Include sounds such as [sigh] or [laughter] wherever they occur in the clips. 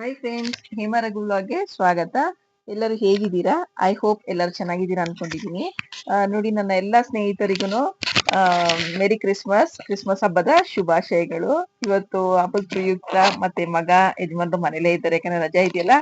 Hi friends ವ್ಲಾಗ್ಗೆ ಸ್ವಾಗತ. ಎಲ್ಲರೂ ಹೇಗಿದ್ದೀರಾ? ಐ ಹೋಪ್ ಎಲ್ಲರೂ ಚೆನ್ನಾಗಿದ್ದೀರಾ ಅನ್ಕೊಂಡಿದ್ದೀನಿ. ನೋಡಿ, ನನ್ನ ಎಲ್ಲಾ ಸ್ನೇಹಿತರಿಗೂ ಮೆರಿ ಕ್ರಿಸ್ಮಸ್ ಕ್ರಿಸ್ಮಸ್ ಹಬ್ಬದ ಶುಭಾಶಯಗಳು. ಇವತ್ತು ಹಬ್ಬದ ಪ್ರಯುಕ್ತ ಮತ್ತೆ ಮಗ ಯಜಮಾನ್ರು ಮನೇಲೇ ಇದ್ದಾರೆ, ಯಾಕಂದ್ರೆ ರಜಾ ಇದೆಯಲ್ಲ.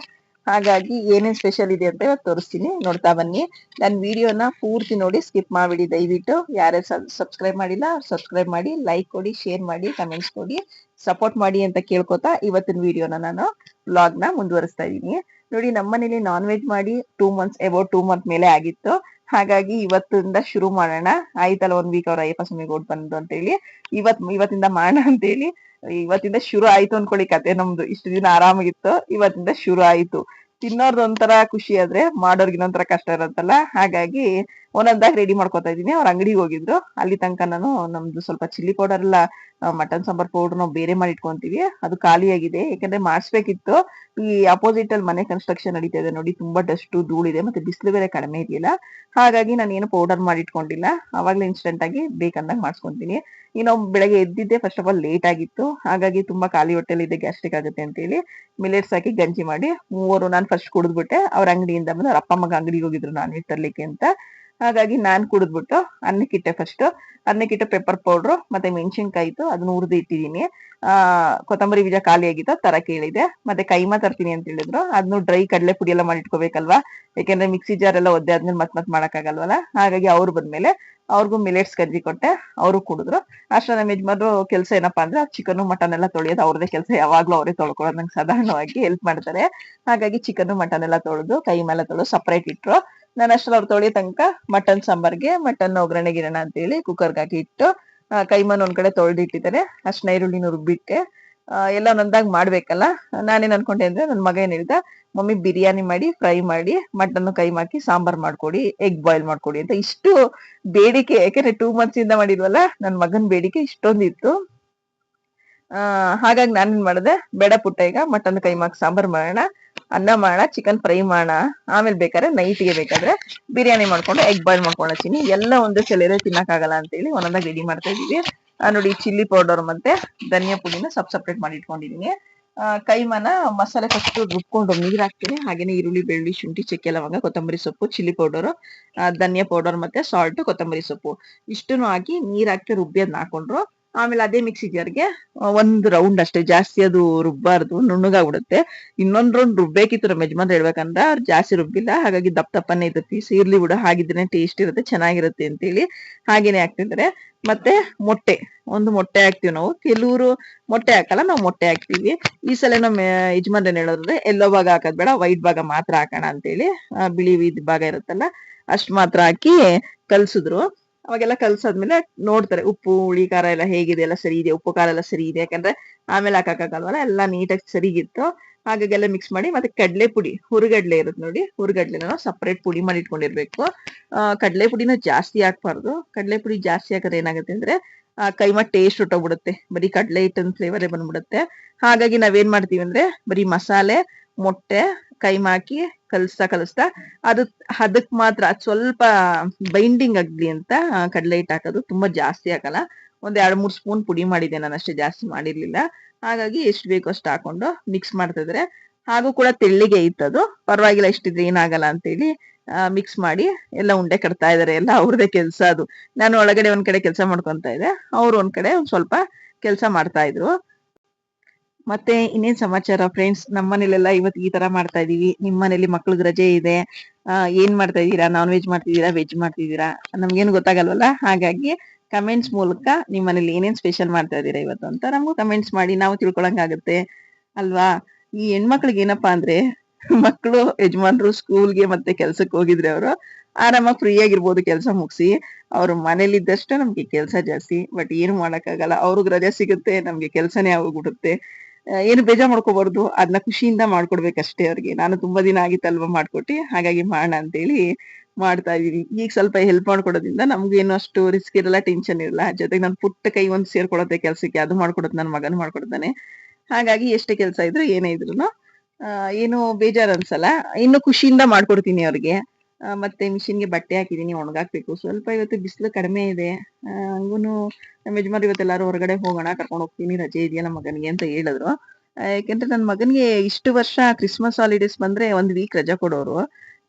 ಹಾಗಾಗಿ ಏನೇನ್ ಸ್ಪೆಷಲ್ ಇದೆ ಅಂತ ತೋರಿಸ್ತೀನಿ. ನೋಡ್ತಾ ಬನ್ನಿ. ನನ್ನ ವಿಡಿಯೋನ ಪೂರ್ತಿ ನೋಡಿ ಸ್ಕಿಪ್ ಮಾಡಿಬಿಡಿ ದಯವಿಟ್ಟು. ಯಾರೇ ಸಬ್ಸ್ಕ್ರೈಬ್ ಮಾಡಿಲ್ಲ ಸಬ್ಸ್ಕ್ರೈಬ್ ಮಾಡಿ ಲೈಕ್ ಕೊಡಿ ಶೇರ್ ಮಾಡಿ ಕಮೆಂಟ್ಸ್ ಕೊಡಿ ಸಪೋರ್ಟ್ ಮಾಡಿ ಅಂತ ಕೇಳ್ಕೊತಾ ಇವತ್ತಿನ ವಿಡಿಯೋನ ನಾನು ಬ್ಲಾಗ್ನ ಮುಂದುವರಿಸ್ತಾ ಇದೀನಿ ನೋಡಿ, ನಮ್ಮನೇಲಿ ನಾನ್ ವೆಜ್ ಮಾಡಿ two months about two month ಮೇಲೆ ಆಗಿತ್ತು. ಹಾಗಾಗಿ ಇವತ್ತಿಂದ ಶುರು ಮಾಡೋಣ. ಆಯ್ತಲ್ಲ, ಒಂದ್ ವೀಕ್ ಅವ್ರ ಅಯ್ಯಪ್ಪ ಸ್ವಾಮಿ ಓಡ್ ಬಂದು ಅಂತ ಹೇಳಿ. ಇವತ್, ಇವತ್ತಿಂದ ಮಾಡೋಣ ಅಂತ ಹೇಳಿ. ಇವತ್ತಿಂದ ಶುರು ಆಯ್ತು ಅನ್ಕೊಳ್ಳಿ ಕತೆ ನಮ್ದು. ಇಷ್ಟು ದಿನ ಆರಾಮಾಗಿತ್ತು. ಇವತ್ತಿಂದ ಶುರು ಆಯ್ತು. ತಿನ್ನೋರ್ದು ಒಂಥರ ಖುಷಿ ಆದ್ರೆ ಮಾಡೋರ್ಗೆ ಇನ್ನೊಂಥರ ಕಷ್ಟ ಇರತ್ತಲ್ಲ. ಹಾಗಾಗಿ ಒಂದೊಂದಾಗಿ ರೆಡಿ ಮಾಡ್ಕೊತಾ ಇದೀನಿ ಅವ್ರ ಅಂಗಡಿಗೆ ಹೋಗಿದ್ರು. ಅಲ್ಲಿ ತನಕ ನಾನು ನಮ್ದು ಸ್ವಲ್ಪ ಚಿಲ್ಲಿ ಪೌಡರ್ ಎಲ್ಲ ಮಟನ್ ಸಾಂಬಾರ್ ಪೌಡರ್ ನಾವು ಬೇರೆ ಮಾಡಿ ಇಟ್ಕೊಂತೀವಿ. ಅದು ಖಾಲಿಯಾಗಿದೆ. ಯಾಕಂದ್ರೆ ಮಾಡಿಸ್ಬೇಕಿತ್ತು. ಈ ಅಪೋಸಿಟ್ ಅಲ್ಲಿ ಮನೆ ಕನ್ಸ್ಟ್ರಕ್ಷನ್ ನಡೀತಾ ಇದೆ ನೋಡಿ. ತುಂಬಾ ಡಸ್ಟ್ ಧೂಳಿದೆ ಮತ್ತೆ ಬಿಸಿಲು ಬೇರೆ ಕಡಿಮೆ ಇದೆಯಲ್ಲ. ಹಾಗಾಗಿ ನಾನು ಏನು ಪೌಡರ್ ಮಾಡಿ ಇಟ್ಕೊಂಡಿಲ್ಲ. ಅವಾಗ್ಲೇ ಇನ್ಸ್ಟೆಂಟ್ ಆಗಿ ಬೇಕಂದಾಗ ಮಾಡಿಸ್ಕೊಂತೀನಿ. ಇನ್ನು ಬೆಳಗ್ಗೆ ಎದ್ದಿದ್ದೆ ಫಸ್ಟ್ ಆಫ್ ಆಲ್ ಲೇಟ್ ಆಗಿತ್ತು. ಹಾಗಾಗಿ ತುಂಬಾ ಖಾಲಿ ಹೊಟ್ಟೆಲಿ ಇದೆ ಗ್ಯಾಸ್ಟ್ರಿಕ್ ಆಗುತ್ತೆ ಅಂತ ಹೇಳಿ ಮಿಲೆಟ್ಸ್ ಹಾಕಿ ಗಂಜಿ ಮಾಡಿ ಮೂವರು ನಾನು ಫಸ್ಟ್ ಕುಡಿದ್ಬಿಟ್ಟೆ. ಅವ್ರ ಅಂಗಡಿಯಿಂದ ಬಂದು ಅವ್ರ ಅಪ್ಪ ಮಗ ಅಂಗಡಿಗೆ ಹೋಗಿದ್ರು ನಾನ್ ವೆಜ್ ತರ್ಲಿಕ್ಕೆ ಅಂತ. ಹಾಗಾಗಿ ನಾನ್ ಕುಡಿದ್ಬಿಟ್ಟು ಅನ್ನಕ್ಕಿಟ್ಟೆ ಫಸ್ಟ್ ಅನ್ನಕ್ಕಿಟ್ಟು ಪೆಪ್ಪರ್ ಪೌಡ್ರು ಮತ್ತೆ ಮೆಣಸಿನ್ಕಾಯಿ ಇತ್ತು, ಅದನ್ನ ಹುರಿದು ಇಟ್ಟಿದ್ದೀನಿ. ಆ, ಕೊತ್ತಂಬರಿ ಬೀಜ ಖಾಲಿ ಆಗಿತ್ತು, ತರ ಕೇಳಿದೆ. ಮತ್ತೆ ಕೈಮಾ ತರ್ತೀನಿ ಅಂತ ಹೇಳಿದ್ರು. ಅದನ್ನು ಡ್ರೈ ಕಡಲೆ ಪುಡಿ ಎಲ್ಲ ಮಾಡಿ ಇಟ್ಕೋಬೇಕಲ್ವಾ ಯಾಕೆಂದ್ರೆ ಮಿಕ್ಸಿ ಜಾರ್ ಎಲ್ಲ ಒದ್ದೆ ಆದ್ಮೇಲೆ ಮತ್ ಮತ್ ಮಾಡಕ್ಕಾಗಲ್ವಲ್ಲ? ಹಾಗಾಗಿ ಅವ್ರು ಬಂದ್ಮೇಲೆ ಅವ್ರಿಗೂ ಮಿಲೆಟ್ಸ್ ಗಂಜಿ ಕೊಟ್ಟೆ, ಅವರು ಕುಡಿದ್ರು. ಅಷ್ಟ ನಮ್ಮ ಯಜಮಾನ್ರು ಕೆಲಸ ಏನಪ್ಪಾ ಅಂದ್ರೆ ಚಿಕನ್ ಮಟನ್ ಎಲ್ಲ ತೊಳೆಯೋದು ಅವ್ರದೇ ಕೆಲಸ, ಯಾವಾಗ್ಲೂ ಅವರೇ ತೊಳ್ಕೊಳ್ಳೋದು, ನಂಗೆ ಸಾಧಾರಣವಾಗಿ ಹೆಲ್ಪ್ ಮಾಡ್ತಾರೆ. ಹಾಗಾಗಿ ಚಿಕನ್ ಮಟನ್ ಎಲ್ಲ ತೊಳೆದು ಕೈ ಮೇಲೆ ತೊಳೆದು ಸಪ್ರೇಟ್ ಇಟ್ರು. ನಾನು ಅಷ್ಟ್ರಲ್ಲಿ ಅವ್ರು ತೊಳಿ ತನಕ ಮಟನ್ ಸಾಂಬಾರ್ಗೆ, ಮಟನ್ ಒಗ್ಗರಣೆ ಗಿರಣ ಅಂತ ಹೇಳಿ ಕುಕ್ಕರ್ಗೆ ಹಾಕಿ ಇಟ್ಟು ಕೈಮನ್ ಒಂದ್ ಕಡೆ ತೊಳ್ದಿಟ್ಟಿದ್ದಾರೆ. ಅಷ್ಟ್ ಈರುಳ್ಳಿನ ರುಬ್ಬಿಟ್ಟೆ ಎಲ್ಲ ನಂದಾಗ್ ಮಾಡ್ಬೇಕಲ್ಲ. ನಾನೇನ್ ಅನ್ಕೊಂಡೆ ಅಂದ್ರೆ ನನ್ ಮಗ ಏನ್ ಹೇಳ್ದ, ಮಮ್ಮಿ ಬಿರಿಯಾನಿ ಮಾಡಿ, ಫ್ರೈ ಮಾಡಿ ಮಟನ್ ಕೈ ಹಾಕಿ ಸಾಂಬಾರ್ ಮಾಡ್ಕೊಡಿ ಎಗ್ ಬಾಯ್ಲ್ ಮಾಡ್ಕೊಡಿ ಅಂತ. ಇಷ್ಟು ಬೇಡಿಕೆ, ಯಾಕಂದ್ರೆ ಟೂ ಮಂತ್ಸ್ ಇಂದ ಮಾಡಿದ್ವಲ್ಲ, ನನ್ ಮಗನ್ ಬೇಡಿಕೆ ಇಷ್ಟೊಂದಿತ್ತು. ಆ, ಹಾಗಾಗಿ ನಾನೇನ್ ಮಾಡಿದೆ, ಬೇಡ ಪುಟ್ಟ, ಈಗ ಮಟನ್ ಕೈ ಹಾಕಿ ಸಾಂಬಾರ್ ಮಾಡೋಣ. ಅನ್ನ ಮಾಡೋಣ ಚಿಕನ್ ಫ್ರೈ ಮಾಡೋಣ ಆಮೇಲೆ ಬೇಕಾದ್ರೆ ನೈಟ್ಗೆ ಬೇಕಾದ್ರೆ ಬಿರಿಯಾನಿ ಮಾಡ್ಕೊಂಡು ಎಗ್ ಬಾಯ್ಲ್ ಮಾಡ್ಕೊಂಡು ಎಲ್ಲ ಒಂದೇ ಸಲ ತಿನ್ನಕ್ಕಾಗಲ್ಲ ಅಂತ ಹೇಳಿ ಒಂದೊಂದಾಗ ರೆಡಿ ಮಾಡ್ತಾ ಇದೀವಿ ನೋಡಿ ಚಿಲ್ಲಿ ಪೌಡರ್ ಮತ್ತೆ ಧನಿಯಾ ಪುಡಿನ ಸಬ್ ಸಪ್ರೇಟ್ ಮಾಡಿ ಇಟ್ಕೊಂಡಿದೀನಿ ಆ, ಕೈಮನ ಮಸಾಲೆ ಫಸ್ಟ್ ರುಬ್ಕೊಂಡು ನೀರ್ ಹಾಕ್ತೀನಿ. ಹಾಗೇನೆ ಈರುಳ್ಳಿ ಬೆಳ್ಳುಳ್ಳಿ ಶುಂಠಿ ಚಕ್ಕೆ ಲವಂಗ ಕೊತ್ತಂಬರಿ ಸೊಪ್ಪು ಚಿಲ್ಲಿ ಪೌಡರ್ ಧನಿಯಾ ಪೌಡರ್ ಮತ್ತೆ ಸಾಲ್ಟ್ ಕೊತ್ತಂಬರಿ ಸೊಪ್ಪು. ಇಷ್ಟನ್ನು ಹಾಕಿ ನೀರ್ ಹಾಕಿ ರುಬ್ಬಿ ಅದ್ನ ಹಾಕೊಂಡ್ರು ಆಮೇಲೆ ಅದೇ ಮಿಕ್ಸಿ ಜಾರ್ಗೆ ಒಂದ್ ರೌಂಡ್ ಅಷ್ಟೇ. ಜಾಸ್ತಿ ಅದು ರುಬ್ಬಾರ್ದು ನುಣ್ಣಗಾಗ್ಬಿಡುತ್ತೆ ಇನ್ನೊಂದ್ ರೌಂಡ್ ರುಬ್ಬೇಕಿತ್ತು ನಮ್ಮ ಯಜಮಾನ್ ಹೇಳ್ಬೇಕಂದ್ರೆ, ಅವ್ರು ಜಾಸ್ತಿ ರುಬ್ಬಿಲ್ಲ. ಹಾಗಾಗಿ ದಪ್ಪ ದಪ್ಪನೇ ಇದು ಪೀಸ್ ಇರ್ಲಿ ಬಿಡು ಹಾಗಿದ್ರೆ ಟೇಸ್ಟ್ ಇರುತ್ತೆ, ಚೆನ್ನಾಗಿರುತ್ತೆ ಅಂತೇಳಿ ಹಾಗೇನೆ ಹಾಕ್ತಿದ್ರೆ ಮತ್ತೆ ಮೊಟ್ಟೆ, ಒಂದು ಮೊಟ್ಟೆ ಹಾಕ್ತಿವಿ ನಾವು. ಕೆಲವರು ಮೊಟ್ಟೆ ಹಾಕಲ್ಲ, ನಾವು ಮೊಟ್ಟೆ ಹಾಕ್ತಿವಿ. ಈ ಸಲ ನಮ್ಮ ಯಜಮಾನ್ ಏನ್ ಹೇಳಿದ್ರೆ ಎಲ್ಲೋ ಭಾಗ ಹಾಕೋದ್ ಬೇಡ, ವೈಟ್ ಭಾಗ ಮಾತ್ರ ಹಾಕೋಣ ಅಂತೇಳಿ ಬಿಳಿ ಇದ್ ಭಾಗ ಇರುತ್ತಲ್ಲ, ಅಷ್ಟ್ ಮಾತ್ರ ಹಾಕಿ ಕಲ್ಸಿದ್ರು. ಅವಾಗೆಲ್ಲ ಕಲ್ಸಾದ್ಮೇಲೆ ನೋಡ್ತಾರೆ. ಉಪ್ಪು, ಹುಳಿ, ಖಾರ ಎಲ್ಲ ಹೇಗಿದೆ, ಎಲ್ಲ ಸರಿ ಇದೆ, ಉಪ್ಪು, ಖಾರ ಎಲ್ಲ ಸರಿ ಇದೆ. ಯಾಕಂದ್ರೆ ಆಮೇಲೆ ಹಾಕಕ್ಕಾಗಲ್ವಲ್ಲ ಎಲ್ಲ ನೀಟಾಗಿ ಸರಿಗಿತ್ತು ಹಾಗಾಗಿ ಎಲ್ಲ ಮಿಕ್ಸ್ ಮಾಡಿ ಮತ್ತೆ ಕಡಲೆ ಪುಡಿ ಹುರುಗಡ್ಲೆ ಇರುತ್ತೆ ನೋಡಿ. ಹುರುಗಡ್ಲೆನ ಸಪ್ರೇಟ್ ಪುಡಿ ಮಾಡಿ ಇಟ್ಕೊಂಡಿರ್ಬೇಕು. ಕಡಲೆ ಪುಡಿನ ಜಾಸ್ತಿ ಹಾಕ್ಬಾರ್ದು. ಕಡ್ಲೆ ಪುಡಿ ಜಾಸ್ತಿ ಹಾಕಿದ್ರೆ ಏನಾಗುತ್ತೆ ಅಂದ್ರೆ ಕೈಮ ಟೇಸ್ಟ್ ಹೊಟ್ಟೋಗ್ಬಿಡುತ್ತೆ. ಬರೀ ಕಡ್ಲೆ ಹಿಟ್ಟಿನ ಫ್ಲೇವರೇ ಬಂದ್ಬಿಡುತ್ತೆ. ಹಾಗಾಗಿ ನಾವೇನ್ ಮಾಡ್ತೀವಿ ಅಂದ್ರೆ, ಬರೀ ಮಸಾಲೆ ಮೊಟ್ಟೆ ಕೈಮಾಕಿ ಹಾಕಿ ಕಲಿಸ್ತಾ ಕಲಿಸ್ತಾ ಅದು ಅದಕ್ ಮಾತ್ರ ಸ್ವಲ್ಪ ಬೈಂಡಿಂಗ್ ಆಗ್ಲಿ ಅಂತ ಕಡಲೆ ಕಡ್ಲೆ ಹಿಟ್ಟು ಹಾಕೋದು ತುಂಬಾ ಜಾಸ್ತಿ ಹಾಕಲ್ಲ ಒಂದ್ ಎರಡ್ ಮೂರ್ ಸ್ಪೂನ್ ಪುಡಿ ಮಾಡಿದೆ ನಾನು ಅಷ್ಟೇ ಜಾಸ್ತಿ ಮಾಡಿರ್ಲಿಲ್ಲ. ಹಾಗಾಗಿ ಎಷ್ಟ್ ಬೇಕೋ ಅಷ್ಟು ಹಾಕೊಂಡು ಮಿಕ್ಸ್ ಮಾಡ್ತಾ ಇದ್ರೆ ಹಾಗೂ ಕೂಡ ತೆಳ್ಳಿಗೆ ಇತ್ತದು ಪರವಾಗಿಲ್ಲ ಇಷ್ಟಿದ್ರೆ ಏನಾಗಲ್ಲ ಅಂತೇಳಿ ಮಿಕ್ಸ್ ಮಾಡಿ ಎಲ್ಲ ಉಂಡೆ ಕಟ್ತಾ ಇದಾರೆ ಎಲ್ಲ ಅವ್ರದೇ ಕೆಲ್ಸ ಅದು. ನಾನು ಒಳಗಡೆ ಒಂದ್ ಕಡೆ ಕೆಲಸ ಮಾಡ್ಕೊಂತ ಇದ್ದೆ. ಅವ್ರು ಒಂದ್ ಕಡೆ ಒಂದ್ ಸ್ವಲ್ಪ ಕೆಲಸ ಮಾಡ್ತಾ ಇದ್ರು. ಮತ್ತೆ ಇನ್ನೇನ್ ಸಮಾಚಾರ ಫ್ರೆಂಡ್ಸ್ ನಮ್ಮ ಮನೇಲೆಲ್ಲ ಇವತ್ತು ಈ ತರ ಮಾಡ್ತಾ ಇದೀವಿ. ನಿಮ್ ಮನೇಲಿ ಮಕ್ಳಿಗೆ ರಜೆ ಇದೆ. ಏನ್ ಮಾಡ್ತಾ ಇದೀರಾ ನಾನ್ ವೆಜ್ ಮಾಡ್ತಿದೀರಾ ವೆಜ್ ಮಾಡ್ತಿದ್ದೀರಾ? ನಮ್ಗೇನು ಗೊತ್ತಾಗಲ್ವಲ್ಲ? ಹಾಗಾಗಿ ಕಮೆಂಟ್ಸ್ ಮೂಲಕ ನಿಮ್ಮ ಮನೇಲಿ ಏನೇನ್ ಸ್ಪೆಷಲ್ ಮಾಡ್ತಾ ಇದೀರಾ ಇವತ್ತು ಅಂತ ನಮಗೂ ಕಮೆಂಟ್ಸ್ ಮಾಡಿ ನಾವು ತಿಳ್ಕೊಳಂಗಾಗತ್ತೆ. ಅಲ್ವಾ? ಈ ಹೆಣ್ಮಕ್ಳಿಗೆ ಏನಪ್ಪಾ ಅಂದ್ರೆ [laughs] ಮಕ್ಕಳು ಯಜಮಾನ್ರು ಸ್ಕೂಲ್ಗೆ ಮತ್ತೆ ಕೆಲ್ಸಕ್ಕೆ ಹೋಗಿದ್ರೆ ಅವರು ಆರಾಮಾಗಿ ಫ್ರೀ ಆಗಿರ್ಬೋದು ಕೆಲಸ ಮುಗಿಸಿ. ಅವ್ರು ಮನೇಲಿದ್ದಷ್ಟು ನಮ್ಗೆ ಕೆಲಸ ಜಾಸ್ತಿ. ಬಟ್ ಏನು ಮಾಡಕ್ಕಾಗಲ್ಲ. ಅವ್ರಿಗೆ ರಜೆ ಸಿಗುತ್ತೆ. ನಮ್ಗೆ ಕೆಲ್ಸನೇ ಆಗೋಗ್ಬಿಡುತ್ತೆ. ಏನು ಬೇಜಾರ್ ಮಾಡ್ಕೋಬಾರ್ದು. ಅದನ್ನ ಖುಷಿಯಿಂದ ಮಾಡ್ಕೊಡ್ಬೇಕಷ್ಟೇ ಅವ್ರಿಗೆ. ನಾನು ತುಂಬಾ ದಿನ ಆಗಿತ್ತಲ್ವಾ ಮಾಡ್ಕೊಟ್ಟಿ. ಹಾಗಾಗಿ ಮಾಡೋಣ ಅಂತೇಳಿ ಮಾಡ್ತಾ ಇದೀನಿ ಈಗ ಸ್ವಲ್ಪ ಹೆಲ್ಪ್ ಮಾಡ್ಕೊಡೋದ್ರಿಂದ ನಮ್ಗೇನು ಅಷ್ಟು ರಿಸ್ಕ್ ಇರಲ್ಲ ಟೆನ್ಷನ್ ಇರಲ್ಲ. ಜೊತೆಗೆ ನನ್ ಪುಟ್ಟ ಕೈ ಒಂದ್ ಸೇರ್ಕೊಳತ್ತೆ ಕೆಲ್ಸಕ್ಕೆ. ಅದು ಮಾಡ್ಕೊಡೋದು, ನನ್ನ ಮಗನ್ ಮಾಡ್ಕೊಡ್ತಾನೆ. ಹಾಗಾಗಿ ಎಷ್ಟೇ ಕೆಲಸ ಇದ್ರು ಏನೇ ಇದ್ರು ಏನು ಬೇಜಾರ್ ಅನ್ಸಲ್ಲ. ಇನ್ನು ಖುಷಿಯಿಂದ ಮಾಡ್ಕೊಡ್ತೀನಿ ಅವ್ರಿಗೆ. ಮತ್ತೆ ಮಿಷಿನ್ಗೆ ಬಟ್ಟೆ ಹಾಕಿದೀನಿ ಒಣಗಾಕ್ಬೇಕು. ಸ್ವಲ್ಪ ಇವತ್ತು ಬಿಸಿಲು ಕಡಿಮೆ ಇದೆ. ಆ, ಹಂಗೂನು ನಮ್ಮ ಯಜಮಾನ್ ಇವತ್ತೆಲ್ಲಾರು ಹೊರಗಡೆ ಹೋಗೋಣ ಕರ್ಕೊಂಡು ಹೋಗ್ತೀನಿ ರಜೆ ಇದೆಯಲ್ಲ ಮಗನಿಗೆ ಅಂತ ಹೇಳಿದ್ರು. ಯಾಕೆಂದ್ರೆ ನನ್ನ ಮಗನಿಗೆ ಇಷ್ಟು ವರ್ಷ ಕ್ರಿಸ್ಮಸ್ ಹಾಲಿಡೇಸ್ ಬಂದ್ರೆ ಒಂದ್ ವೀಕ್ ರಜೆ ಕೊಡೋರು.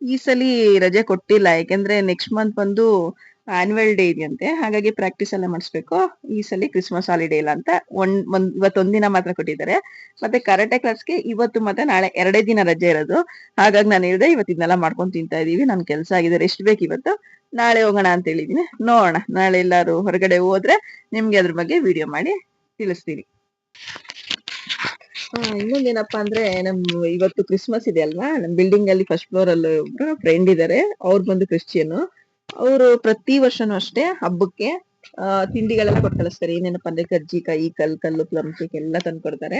ಈ ಸಲಿ ರಜೆ ಕೊಟ್ಟಿಲ್ಲ ಯಾಕೆಂದ್ರೆ ನೆಕ್ಸ್ಟ್ ಮಂತ್ ಬಂದು ಆನ್ಯುವಲ್ ಡೇ ಇದೆಯಂತೆ. ಹಾಗಾಗಿ ಪ್ರಾಕ್ಟೀಸ್ ಎಲ್ಲ ಮಾಡಿಸ್ಬೇಕು. ಈ ಸಲ ಕ್ರಿಸ್ಮಸ್ ಹಾಲಿಡೇ ಇಲ್ಲ ಅಂತ ಒಂದ್ ಒಂದ್ ಇವತ್ತೊಂದಿನ ಮಾತ್ರ ಕೊಟ್ಟಿದ್ದಾರೆ. ಮತ್ತೆ ಕರಾಟೆ ಕ್ಲಾಸ್ಗೆ ಇವತ್ತು ಮತ್ತೆ ನಾಳೆ ಎರಡೇ ದಿನ ರಜೆ ಇರೋದು. ಹಾಗಾಗಿ ನಾನು ಹೇಳಿದೆ ಇದನ್ನೆಲ್ಲ ಮಾಡ್ಕೊಂಡು ತಿಂತಾ ಇದೀವಿ ನನ್ ಕೆಲಸ ಆಗಿದೆ ರೆಸ್ಟ್ ಬೇಕು ಇವತ್ತು? ನಾಳೆ ಹೋಗೋಣ ಅಂತ ಹೇಳಿದೀನಿ ನೋಡೋಣ. ನಾಳೆ ಎಲ್ಲಾರು ಹೊರಗಡೆ ಹೋದ್ರೆ ನಿಮ್ಗೆ ಅದ್ರ ಬಗ್ಗೆ ವಿಡಿಯೋ ಮಾಡಿ ತಿಳಿಸ್ತೀನಿ. ಇನ್ನೊಂದೇನಪ್ಪಾ ಅಂದ್ರೆ ನಮ್ ಇವತ್ತು ಕ್ರಿಸ್ಮಸ್ ಇದೆ ಅಲ್ವಾ? ನಮ್ ಬಿಲ್ಡಿಂಗ್ ಅಲ್ಲಿ ಫಸ್ಟ್ ಫ್ಲೋರ್ ಅಲ್ಲಿ ಒಬ್ರು ಫ್ರೆಂಡ್ ಇದಾರೆ ಅವ್ರು ಬಂದು ಕ್ರಿಶ್ಚಿಯನ್ ಅವರು ಪ್ರತಿ ವರ್ಷನೂ ಅಷ್ಟೇ ಹಬ್ಬಕ್ಕೆ ತಿಂಡಿಗಳೆಲ್ಲ ಕೊಟ್ಟು ಕಳಿಸ್ತಾರೆ ಏನೇನಪ್ಪ ಅಂದ್ರೆ ಕಜ್ಜಿಕಾಯಿ ಕಲ್, ಕಲ್ಲು ಪ್ಲಮ್ ಕೇಕ್ ಎಲ್ಲ ತಂದು ಕೊಡ್ತಾರೆ.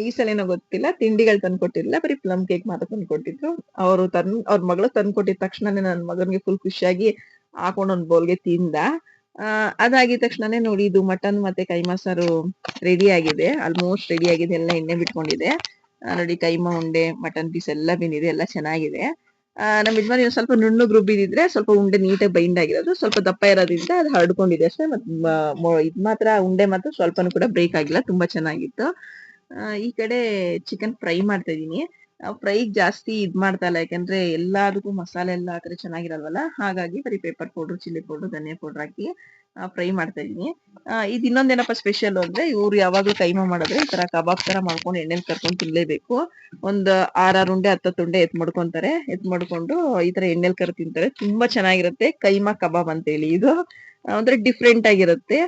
ಈ ಸಲ ಏನೋ ಗೊತ್ತಿಲ್ಲ. ತಿಂಡಿಗಳು ತಂದು ಬರೀ ಪ್ಲಮ್ ಕೇಕ್ ಮಾತ್ರ ತಂದು ಕೊಟ್ಟಿದ್ರು ಅವರು ತನ್ ಅವ್ರ ಮಗಳು ತಂದು ಕೊಟ್ಟಿದ ತಕ್ಷಣನೇ ನನ್ನ ಮಗನಿಗೆ ಫುಲ್ ಖುಷಿಯಾಗಿ ಹಾಕೊಂಡು ಒಂದ್ ಬೌಲ್ಗೆ ತಿಂದ. ಅದಾಗಿದ ತಕ್ಷಣನೇ ನೋಡಿ ಇದು ಮಟನ್ ಮತ್ತೆ ಕೈಮಾ ಸಾರು ರೆಡಿ ಆಗಿದೆ. ಆಲ್ಮೋಸ್ಟ್ ರೆಡಿ ಆಗಿದೆ. ಎಲ್ಲ ಎಣ್ಣೆ ಬಿಟ್ಕೊಂಡಿದೆ. ನೋಡಿ ಕೈಮಾ, ಉಂಡೆ ಮಟನ್ ಪೀಸ್ ಎಲ್ಲ ಬೆಂದಿದೆ. ಎಲ್ಲ ಚೆನ್ನಾಗಿದೆ. ನಮ್ಮ ಯಜಮಾನಿ ಸ್ವಲ್ಪ ನುಣ್ಣಗ್ ರುಬ್ಬಿದಿದ್ರೆ ಸ್ವಲ್ಪ ಉಂಡೆ ನೀಟಾಗಿ ಬೈಂಡ್ ಆಗಿರೋದು, ಸ್ವಲ್ಪ ದಪ್ಪ ಇರೋದ್ರಿಂದ ಅದು ಹರಡ್ಕೊಂಡಿದೆ ಅಷ್ಟೇ. ಮತ್ತೆ ಇದು ಮಾತ್ರ ಉಂಡೆ ಮಾತ್ರ ಸ್ವಲ್ಪನೂ ಕೂಡ ಬ್ರೇಕ್ ಆಗಿಲ್ಲ, ತುಂಬಾ ಚೆನ್ನಾಗಿತ್ತು. ಈ ಕಡೆ ಚಿಕನ್ ಫ್ರೈ ಮಾಡ್ತಾ ಇದೀನಿ ಫ್ರೈ ಜಾಸ್ತಿ ಇದ್ ಮಾಡ್ತಾ ಇಲ್ಲ. ಯಾಕಂದ್ರೆ ಎಲ್ಲದಕ್ಕೂ ಮಸಾಲೆ ಎಲ್ಲ ಹಾಕಿದ್ರೆ ಚೆನ್ನಾಗಿರಲ್ವಲ್ಲ? ಹಾಗಾಗಿ ಬರೀ ಪೇಪರ್ ಪೌಡರ್ ಚಿಲ್ಲಿ ಪೌಡರ್ ಧನಿಯಾ ಪೌಡರ್ ಹಾಕಿ ಫ್ರೈ ಮಾಡ್ತಾ ಇದೀನಿ ಇದು ಇನ್ನೊಂದೇನಪ್ಪ ಸ್ಪೆಷಲ್ ಅಂದ್ರೆ ಇವ್ರು ಯಾವಾಗ್ಲೂ ಕೈಮಾ ಮಾಡಿದ್ರೆ ಈ ತರ ಕಬಾಬ್ ತರ ಮಾಡ್ಕೊಂಡು ಎಣ್ಣೆಲ್ ಕರ್ಕೊಂಡು ತಿನ್ಲೇಬೇಕು. ಒಂದ್ ಆರಾರು ಉಂಡೆ, ಹತ್ತತ್ತು ಉಂಡೆ ಎತ್ ಮಾಡ್ಕೊಂತಾರೆ. ಎತ್ ಮಾಡ್ಕೊಂಡು ಈ ತರ ಎಣ್ಣೆಲ್ ಕರ್ ತಿಂತಾರೆ. ತುಂಬಾ ಚೆನ್ನಾಗಿರುತ್ತೆ ಕೈಮಾ ಕಬಾಬ್ ಅಂತ ಹೇಳಿ ಇದು ಅಂದ್ರೆ ಡಿಫರೆಂಟ್ ಆಗಿರುತ್ತೆ.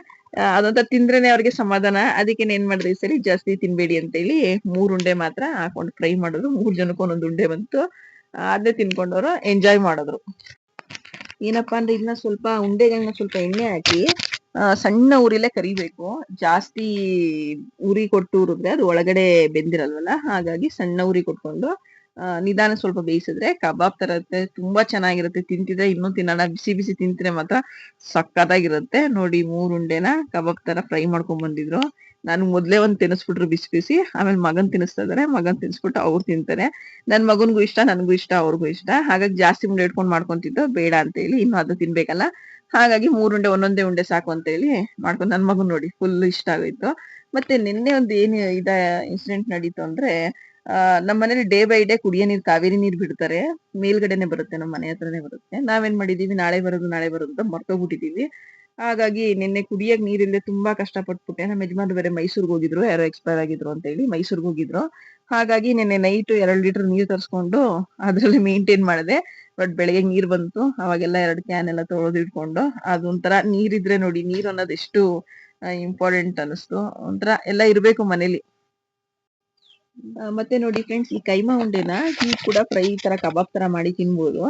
ಅದಂತ ತಿಂದ್ರೇನೆ ಅವ್ರಿಗೆ ಸಮಾಧಾನ. ಅದಕ್ಕೆ ಏನ್ ಮಾಡಿದ್ರೆ ಈ ಸರಿ? ಜಾಸ್ತಿ ತಿನ್ಬೇಡಿ ಅಂತ ಹೇಳಿ ಮೂರ್ ಉಂಡೆ ಮಾತ್ರ ಹಾಕೊಂಡು ಫ್ರೈ ಮಾಡಿದ್ರು. ಮೂರ್ ಜನಕ್ಕೂ ಒಂದೊಂದು ಉಂಡೆ ಬಂತು. ಅದನ್ನೇ ಅದ್ನೇ ತಿನ್ಕೊಂಡವ್ರು ಎಂಜಾಯ್ ಮಾಡಿದ್ರು. ಏನಪ್ಪಾ ಅಂದ್ರೆ ಇದನ್ನ ಸ್ವಲ್ಪ ಉಂಡೆಗಳನ್ನ ಸ್ವಲ್ಪ ಎಣ್ಣೆ ಹಾಕಿ ಸಣ್ಣ ಉರಿಲೇ ಕರಿಬೇಕು. ಜಾಸ್ತಿ ಉರಿ ಕೊಟ್ಟು ಉರಿದ್ರೆ ಅದು ಒಳಗಡೆ ಬೆಂದಿರಲ್ವಲ್ಲ? ಹಾಗಾಗಿ ಸಣ್ಣ ಉರಿ ಕೊಟ್ಕೊಂಡು ನಿಧಾನ ಸ್ವಲ್ಪ ಬೇಯಿಸಿದ್ರೆ ಕಬಾಬ್ ತರ ಇರುತ್ತೆ, ತುಂಬಾ ಚೆನ್ನಾಗಿರುತ್ತೆ. ತಿಂತಿದ್ರೆ ಇನ್ನೂ ತಿನ್ನೋಣ ಬಿಸಿ ಬಿಸಿ ತಿಂತಿದ್ರೆ ಮಾತ್ರ ಸಕ್ಕತ್ತಾಗಿರುತ್ತೆ. ನೋಡಿ, ಮೂರು ಉಂಡೆನ ಕಬಾಬ್ ತರ ಫ್ರೈ ಮಾಡ್ಕೊಂಡ್ ಬಂದಿದ್ರು. ನಾನು ಮೊದ್ಲೇ ಒಂದ್ ತಿನ್ನಿಸ್ಬಿಟ್ರು ಬಿಸಿ ಬಿಸಿ, ಆಮೇಲೆ ಮಗನ್ ತಿನ್ನಿಸ್ತಾ ಇದಾರೆ, ಮಗನ್ ತಿನ್ಸ್ಬಿಟ್ಟು ಅವ್ರು ತಿಂತಾರೆ. ನನ್ ಮಗನ್ಗೂ ಇಷ್ಟ, ನನ್ಗೂ ಇಷ್ಟ, ಅವ್ರಿಗೂ ಇಷ್ಟ. ಹಾಗಾಗಿ ಜಾಸ್ತಿ ಉಂಡೆ ಇಟ್ಕೊಂಡ್ ಮಾಡ್ಕೊಂತಿದ್ದು ಬೇಡ ಅಂತ ಹೇಳಿ, ಇನ್ನು ಅದು ತಿನ್ಬೇಕಲ್ಲ. ಹಾಗಾಗಿ ಮೂರ್ ಉಂಡೆ, ಒಂದೊಂದೇ ಉಂಡೆ ಸಾಕು ಅಂತ ಹೇಳಿ ಮಾಡ್ಕೊಂಡು ನನ್ ಮಗನ್ ನೋಡಿ ಫುಲ್ ಇಷ್ಟ ಆಗೋಯ್ತು. ಮತ್ತೆ ನಿನ್ನೆ ಒಂದು ಏನ್ ಇದ ಇನ್ಸಿಡೆಂಟ್ ನಡೀತು ಅಂದ್ರೆ ನಮ್ಮ ಮನೇಲಿ ಡೇ ಬೈ ಡೇ ಕುಡಿಯೋ ನೀರ್ ಕಾವೇರಿ ನೀರ್ ಬಿಡ್ತಾರೆ. ಮೇಲ್ಗಡೆನೆ ಬರುತ್ತೆ ನಮ್ಮ ಮನೆ ಹತ್ರನೇ ಬರುತ್ತೆ. ನಾವೇನ್ ಮಾಡಿದೀವಿ, ನಾಳೆ ಬರೋದು ನಾಳೆ ಬರೋದು ಅಂತ ಮರ್ತೋಗ್ಬಿಟ್ಟಿದೀವಿ. ಹಾಗಾಗಿ ನಿನ್ನೆ ಕುಡಿಯಕ್ ನೀರಿಲ್ಲದೆ ತುಂಬಾ ಕಷ್ಟ ಪಟ್ಬಿಟ್ಟೆ ನಮ್ಮ ಯಜಮಾನ್ ಬೇರೆ ಮೈಸೂರ್ಗ್ ಹೋಗಿದ್ರು, ಯಾರೋ ಎಕ್ಸ್ಪೈರ್ ಆಗಿದ್ರು ಅಂತ ಹೇಳಿ ಮೈಸೂರ್ಗ್ ಹೋಗಿದ್ರು. ಹಾಗಾಗಿ ನಿನ್ನೆ ನೈಟ್ ಎರಡ್ ಲೀಟರ್ ನೀರ್ ತರ್ಸ್ಕೊಂಡು ಅದ್ರಲ್ಲಿ ಮೇಂಟೈನ್ ಮಾಡಿದೆ. ಬಟ್ ಬೆಳಗ್ಗೆ ನೀರ್ ಬಂತು. ಅವಾಗೆಲ್ಲ ಎರಡ್ ಕ್ಯಾನ್ ಎಲ್ಲ ತೊಳೆದು ಇಟ್ಕೊಂಡು ಅದೊಂಥರ ನೀರಿದ್ರೆ ನೋಡಿ, ನೀರ್ ಅನ್ನೋದು ಎಷ್ಟು ಇಂಪಾರ್ಟೆಂಟ್ ಅನಿಸ್ತು ಒಂಥರ ಎಲ್ಲ ಇರ್ಬೇಕು ಮನೇಲಿ. ಮತ್ತೆ ನೋಡಿ ಫ್ರೆಂಡ್ಸ್ ಈ ಕೈಮಾ ಉಂಡೆನ ಈ ಕೂಡ ಫ್ರೈ ತರ, ಕಬಾಬ್ ತರ ಮಾಡಿ ತಿನ್ಬೋದು.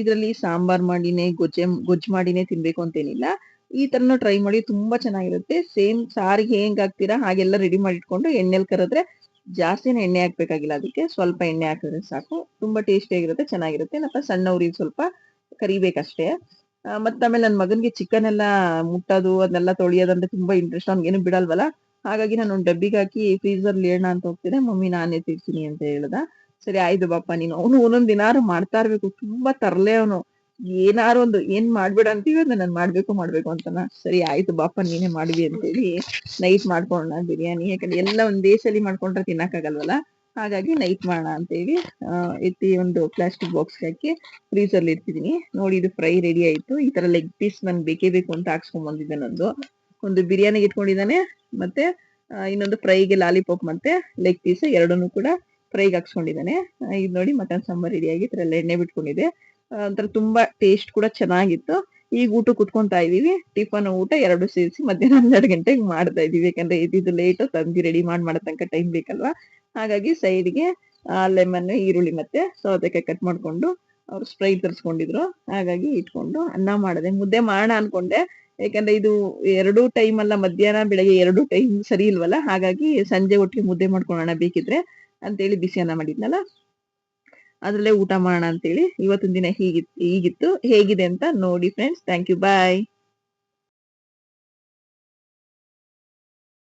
ಇದರಲ್ಲಿ ಸಾಂಬಾರ್ ಮಾಡಿನೇ, ಗೊಜ್ಜೆ, ಗೊಜ್ಜು ಮಾಡಿನೇ ತಿನ್ಬೇಕು ಅಂತೇನಿಲ್ಲ. ಈ ತರನು ಟ್ರೈ ಮಾಡಿ ತುಂಬಾ ಚೆನ್ನಾಗಿರುತ್ತೆ. ಸೇಮ್ ಸಾರಿಗೆ ಹೆಂಗ್ ಹಾಕ್ತೀರಾ, ಹಾಗೆಲ್ಲ ರೆಡಿ ಮಾಡಿ ಇಟ್ಕೊಂಡು ಎಣ್ಣೆಲ್ ಕರೆದ್ರೆ ಜಾಸ್ತಿನ ಎಣ್ಣೆ ಹಾಕ್ಬೇಕಾಗಿಲ್ಲ ಅದಕ್ಕೆ, ಸ್ವಲ್ಪ ಎಣ್ಣೆ ಹಾಕಿದ್ರೆ ಸಾಕು. ತುಂಬಾ ಟೇಸ್ಟಿ ಆಗಿರುತ್ತೆ, ಚೆನ್ನಾಗಿರುತ್ತೆ. ಏನಪ್ಪ, ಸಣ್ಣ ಉರಿ ಸ್ವಲ್ಪ ಕರಿಬೇಕಷ್ಟೇ. ಮತ್ತೆ ಆಮೇಲೆ ನನ್ ಮಗನ್ಗೆ ಚಿಕನ್ ಎಲ್ಲ ಮುಟ್ಟೋದು, ಅದನ್ನೆಲ್ಲ ತೊಳಿಯೋದಂದ್ರೆ ತುಂಬಾ ಇಂಟ್ರೆಸ್ಟ್ ಅವ್ನಿಗೇನು ಬಿಡಲ್ವಲ್ಲ? ಹಾಗಾಗಿ ನಾನು ಒಂದು ಡಬ್ಬಿಗೆ ಹಾಕಿ ಫ್ರೀಸರ್ ಲೇಣ ಅಂತ ಹೋಗ್ತಿದ್ದೆ. ಮಮ್ಮಿ ನಾನೇ ತಿರ್ತೀನಿ ಅಂತ ಹೇಳ್ದ. ಸರಿ, ಆಯ್ತು ಬಾಪ ನೀನು ಅವನು ಒಂದೊಂದ್ ದಿನಾರು ಮಾಡ್ತಾ ಇರ್ಬೇಕು. ತುಂಬಾ ತರ್ಲೆ ಅವನು. ಏನಾರು ಒಂದು, ಏನ್ ಮಾಡ್ಬೇಡ ಅಂತೀವಿ ಅದನ್ನ ನಾನ್ ಮಾಡ್ಬೇಕು ಮಾಡ್ಬೇಕು ಅಂತನ. ಸರಿ, ಆಯ್ತು ಬಾಪ ನೀನೇ ಮಾಡ್ವಿ ಅಂತೇಳಿ ನೈಟ್ ಮಾಡ್ಕೊಳ್ಳೋಣ ಬಿರಿಯಾನಿ. ಯಾಕಂದ್ರೆ ಎಲ್ಲ ಒಂದೇ ಸಲಿ ಮಾಡ್ಕೊಂಡ್ರೆ ತಿನ್ನಕ್ಕಾಗಲ್ವಲ್ಲ? ಹಾಗಾಗಿ ನೈಟ್ ಮಾಡೋಣ ಅಂತೇಳಿ ಎತ್ತಿ ಒಂದು ಪ್ಲಾಸ್ಟಿಕ್ ಬಾಕ್ಸ್ ಹಾಕಿ ಫ್ರೀಸರ್ ಇರ್ತಿದೀನಿ ನೋಡಿ, ಇದು ಫ್ರೈ ರೆಡಿ ಆಯ್ತು. ಈ ತರ ಲೆಗ್ ಪೀಸ್ ನನ್ಗೆ ಬೇಕೇ ಬೇಕು ಅಂತ ಹಾಕ್ಸ್ಕೊಂಡ್ ಬಂದಿದ್ದೆ ನಂದು. ಒಂದು ಬಿರಿಯಾನಿ ಇಟ್ಕೊಂಡಿದ್ದಾನೆ. ಮತ್ತೆ ಇನ್ನೊಂದು ಫ್ರೈಗೆ ಲಾಲಿಪಾಪ್ ಮತ್ತೆ ಲೆಗ್ ಪೀಸ್ ಎರಡನ್ನೂ ಕೂಡ ಫ್ರೈಗೆ ಹಾಕ್ಸ್ಕೊಂಡಿದ್ದಾನೆ. ಇದು ನೋಡಿ ಮಟನ್ ಸಾಂಬಾರ್ ರೆಡಿ ಆಗಿ ಎಲ್ಲ ಎಣ್ಣೆ ಬಿಟ್ಕೊಂಡಿದೆ. ಒಂಥರ ತುಂಬಾ ಟೇಸ್ಟ್ ಕೂಡ ಚೆನ್ನಾಗಿತ್ತು. ಈಗ ಊಟ ಕುತ್ಕೊಂತಾ ಇದೀವಿ ಟಿಫನ್ ಊಟ ಎರಡು ಸೇರಿಸಿ ಮಧ್ಯಾಹ್ನ ಹನ್ನೆರಡು ಗಂಟೆಗೆ ಮಾಡ್ತಾ ಇದೀವಿ ಯಾಕಂದ್ರೆ ಇದಿದ್ದು ಲೇಟ್ ತಂದಿ ರೆಡಿ ಮಾಡಿ ಮಾಡೋ ತನಕ ಟೈಮ್ ಬೇಕಲ್ವಾ? ಹಾಗಾಗಿ ಸೈಡ್ಗೆ ಲೆಮನ್ ಈರುಳ್ಳಿ ಮತ್ತೆ ಸೌತೆಕಾಯಿ ಕಟ್ ಮಾಡ್ಕೊಂಡು ಅವ್ರು ಸ್ಪ್ರೈಟ್ ತರಿಸ್ಕೊಂಡಿದ್ರು. ಹಾಗಾಗಿ ಇಟ್ಕೊಂಡು ಅನ್ನ ಮಾಡಿದೆ ಮುದ್ದೆ ಮಾಡೋಣ ಅನ್ಕೊಂಡೆ. ಯಾಕಂದ್ರೆ ಇದು ಎರಡು ಟೈಮ್ ಅಲ್ಲ, ಮಧ್ಯಾಹ್ನ, ಬೆಳಗ್ಗೆ ಎರಡು ಟೈಮ್ ಸರಿ ಇಲ್ವಲ್ಲ? ಹಾಗಾಗಿ ಸಂಜೆ ಒಟ್ಟಿಗೆ ಮುದ್ದೆ ಮಾಡ್ಕೊಳ್ಳೋಣ ಬೇಕಿದ್ರೆ ಅಂತೇಳಿ ಬಿಸಿ ಅನ್ನ ಮಾಡಿದ್ನಲ್ಲ? ಅದ್ರಲ್ಲೇ ಊಟ ಮಾಡೋಣ ಅಂತೇಳಿ ಇವತ್ತಿನ ದಿನ ಹೀಗಿತ್ತು ಹೀಗಿತ್ತು, ಹೇಗಿದೆ ಅಂತ ನೋಡಿ ಫ್ರೆಂಡ್ಸ್ ಥ್ಯಾಂಕ್ ಯು ಬಾಯ್